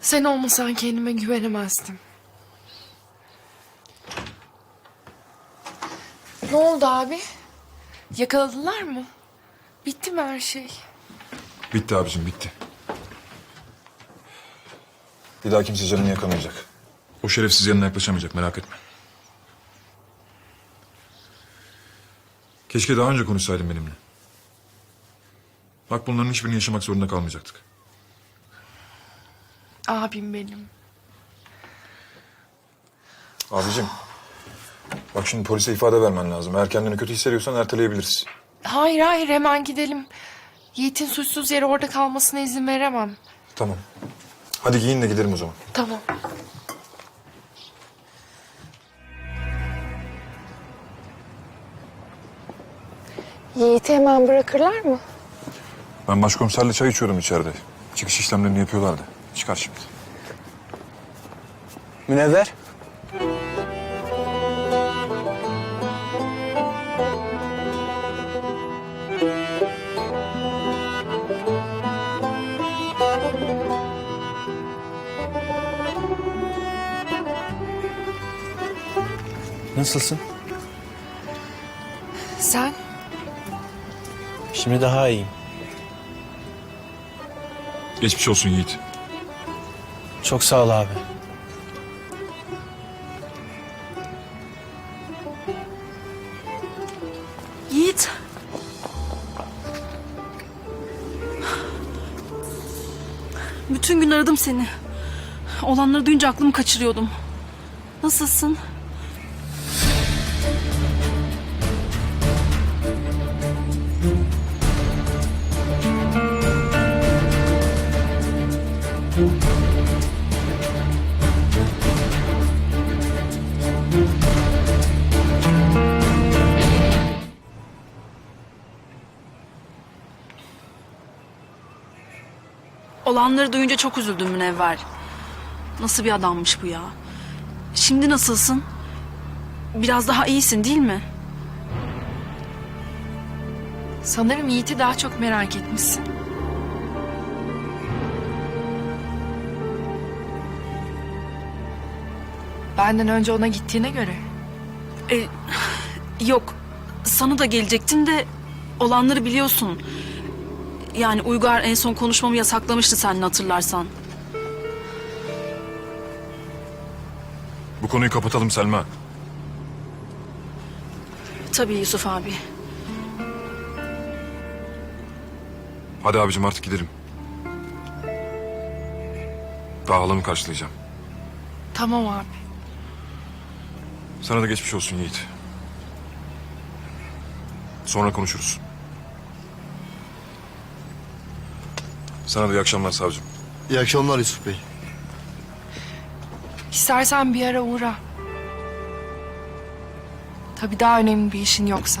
Sen olmasan kendime güvenemezdim. Ne oldu abi? Yakaladılar mı? Bitti mi her şey? Bitti abicim bitti. Bir daha kimse canını yakamayacak. O şerefsiz yanına yaklaşamayacak merak etme. Keşke daha önce konuşsaydın benimle. Bak bunların hiçbirini yaşamak zorunda kalmayacaktık. Abim benim. Abicim. Bak şimdi polise ifade vermen lazım. Eğer kendini kötü hissediyorsan erteleyebiliriz. Hayır hayır hemen gidelim. Yiğit'in suçsuz yere orada kalmasına izin veremem. Tamam. Hadi giyin de gidelim o zaman. Tamam. Yiğit'i hemen bırakırlar mı? Ben başkomiserle çay içiyordum içeride. Çıkış işlemlerini yapıyorlardı. Çıkar şimdi. Münevver. Nasılsın? Sen? Şimdi daha iyiyim. Geçmiş olsun Yiğit. Çok sağ ol abi. Yiğit. Bütün gün aradım seni. Olanları duyunca aklımı kaçırıyordum. Nasılsın? Olanları duyunca çok üzüldüm Münevver. Nasıl bir adammış bu ya? Şimdi nasılsın? Biraz daha iyisin değil mi? Sanırım Yiğit'i daha çok merak etmişsin. Benden önce ona gittiğine göre. E, yok. Sana da gelecektim de olanları biliyorsun. Yani Uygar en son konuşmamı yasaklamıştı seninle hatırlarsan. Bu konuyu kapatalım Selma. Tabii Yusuf abi. Hadi abicim artık gidelim. Daha halamı karşılayacağım. Tamam abi. Sana da geçmiş olsun Yiğit. Sonra konuşuruz. Sana da iyi akşamlar savcım. İyi akşamlar Yusuf Bey. İstersen bir ara uğra. Tabii daha önemli bir işin yoksa.